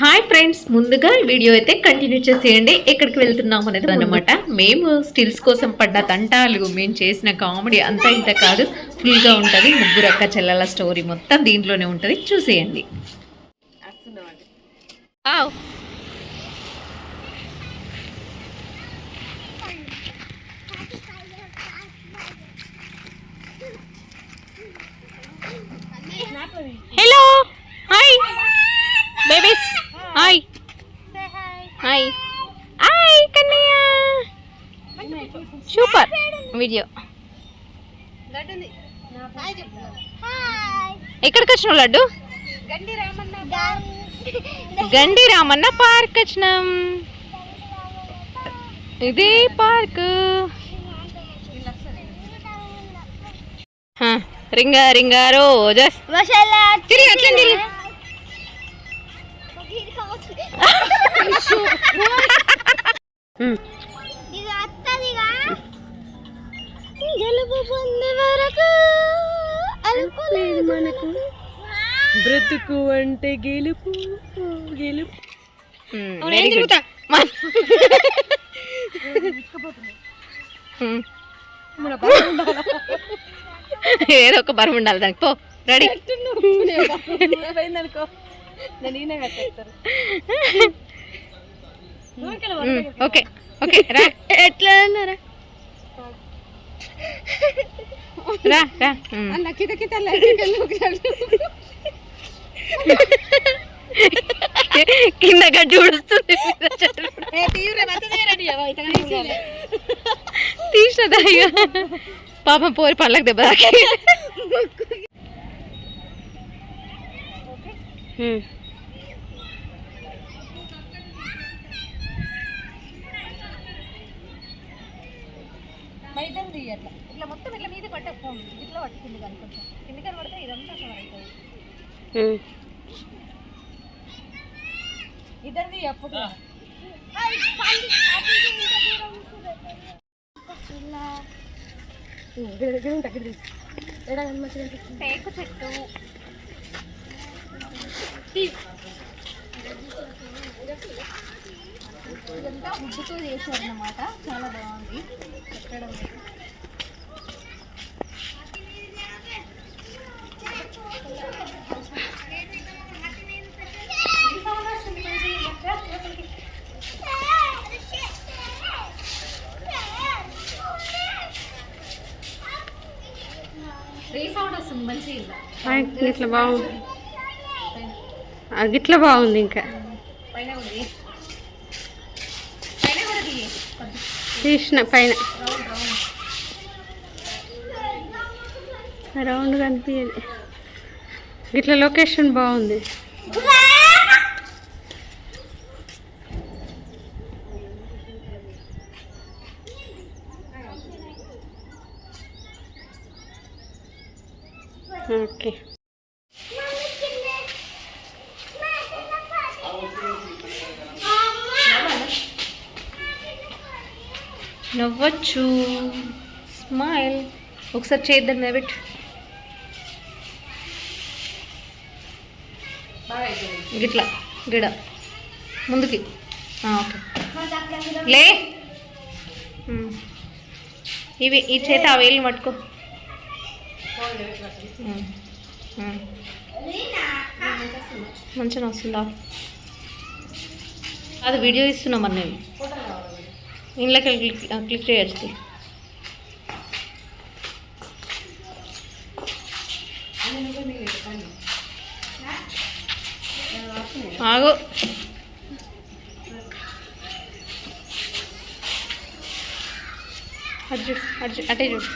Hi friends ముందుగా video అయితే continue చేసేయండి. ఎక్కడికి వెళ్తున్నాం అనేది అనమాట మేము స్టిల్స్ కోసం పడ్డ తంటాలు మేము చేసిన కామెడీ అంతా ఇంత కాదు. ఫుల్గా ఉంటుంది. ముగ్గురు అక్క చెల్లెల స్టోరీ మొత్తం దీంట్లోనే ఉంటుంది. చూసేయండి ఆవ్. Hello hi babies hi hi hi Kannayya super video. ఎక్కడికి వచ్చినావు లడ్డు? గండి రామన్న పార్క్. వచ్చినాం. ఇది పార్క్. రింగా రింగా రోజస్ తిరిగి అట్లా బ్రతుకు అంటే గెలుపు గెలుపు. ఏదో ఒక బరువు ఉండాలి దానికి. పో. రెడీ. ఓకే ఓకే రా. ఎట్లా అన్నారా రా. రా. అన్న కిత కిత. కింద గడ్డి ఉడుస్తుంది తీసినదా ఇక పాపం పోరి పళ్ళకి దెబ్బ తాకి. ఇట్లా మొత్తం ఇట్లా మీద పట్టే ఫోన్. ఇట్లా పట్టుకుంది కానీ కొంచెం. కిందికని పడితే ఇదంతా కవర్ అవుతుంది ఇద్దరిది అప్పుడు. టేకు చెట్టు. ఇదంతా వుడ్తో చేశారు అన్నమాట చాలా బాగుంది. కట్టడం రీసౌండ్ వస్తుంది మంచిగా హాయ్, ఇట్లా బాగుంది గిట్ల బాగుంది ఇంకా. తీసిన పైన. రౌండ్ కనిపించదు ఇట్లా లొకేషన్ బాగుంది. ఓకే. నవ్వచ్చు. స్మైల్. ఒకసారి చేద్దాం నిలబెట్టు. బాగా గిట్లా. గిడ. ముందుకి. ఓకే. లే. ఇవి ఈ చేత ఆ వేలు పట్టుకో. మంచిగా వస్తుందా అది వీడియో ఇస్తున్నాం అన్నీ ఇంట్లోకి క్లిక్ క్లిక్ చేయొచ్చు. ఆగు. అటు చూడు అటు అటే చూడు.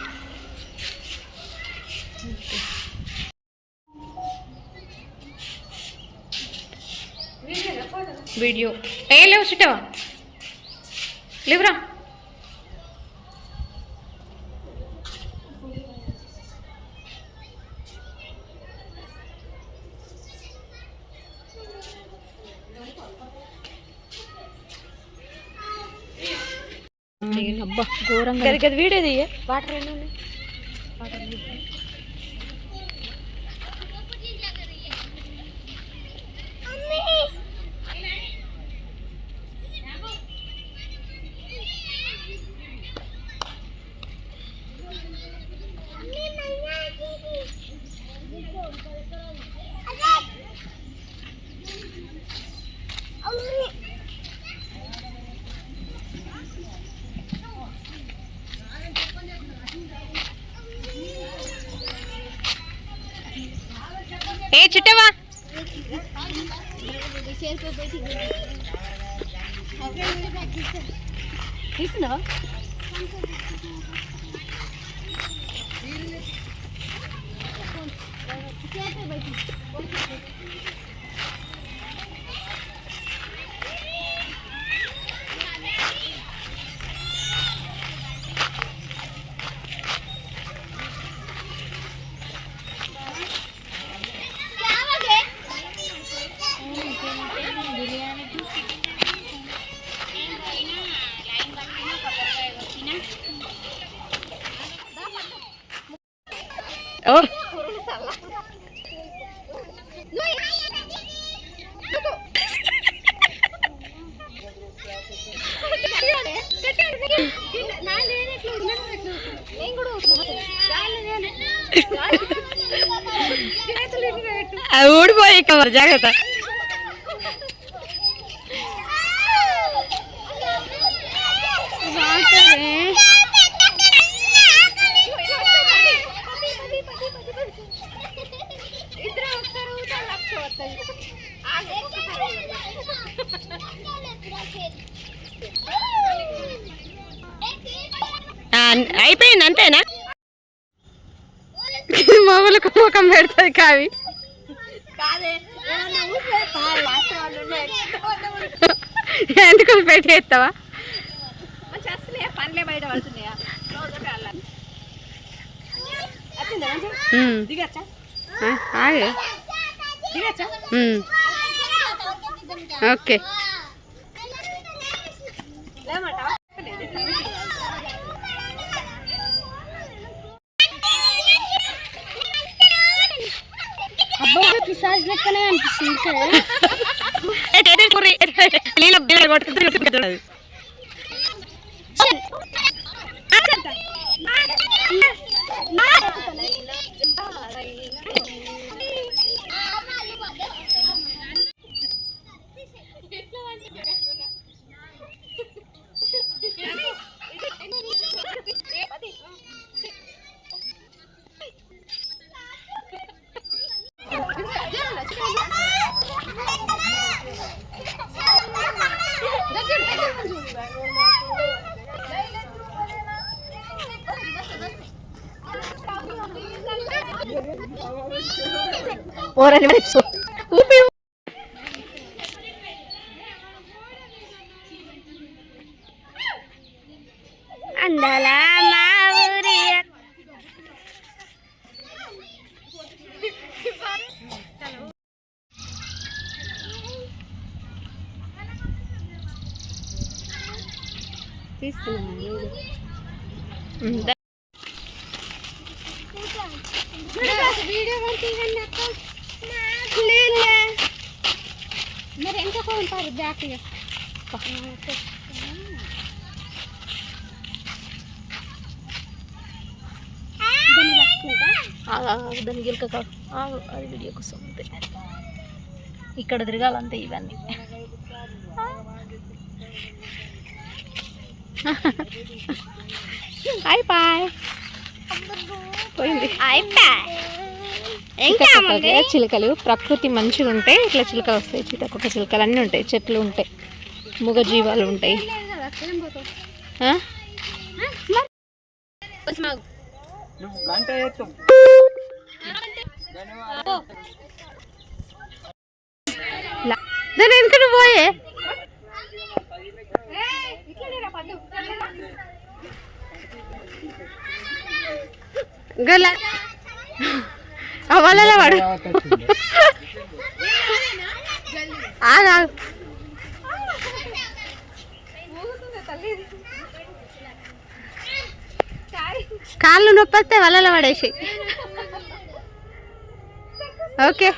వీడియో ఏ లేవు చుట్టావా లేవురా అబ్బా ఘోరంగా అది వీడియో తీయ వాటర్ చిట్టవా? తీస్తున్నావా? ఓ ఊడిపోయి కవర్ జాగ్రత్త. అయిపోయింది అంతేనా? మామూలు ముఖం పెడుతుంది కావి. ఎందుకు బయట పడుతున్నాయా? వచ్చిందా దిగచ్చా? ఆగే. దిగచ్చా? ఓకే లేమంటావా లెక్కనే అనిపిస్తుంది కదా నీళ్ళ బిళ్ళ కొట్టుకుంటుంది ఓరని ఊపి అందాల మరి ఎంత ఉంటారు బ్యాక్ దాని గిల్క కాదు అది వీడియో కోసం అంతే. ఇక్కడ తిరగాలంతే ఇవన్నీ అయిపోయి పోయింది ఇంకా చిలుకలు ప్రకృతి మంచిగా ఉంటే ఇట్లా చిలుకలు వస్తాయి సీతాకోక చిలుకలు అన్నీ ఉంటాయి చెట్లు ఉంటాయి మూగజీవాలు ఉంటాయి. ఆ? లా- దాని వెనుక నువ్వు పోయే? గల ఆగు, ఆగు. కాళ్ళు నొప్పి వస్తే వలలో పడేసి ఓకే.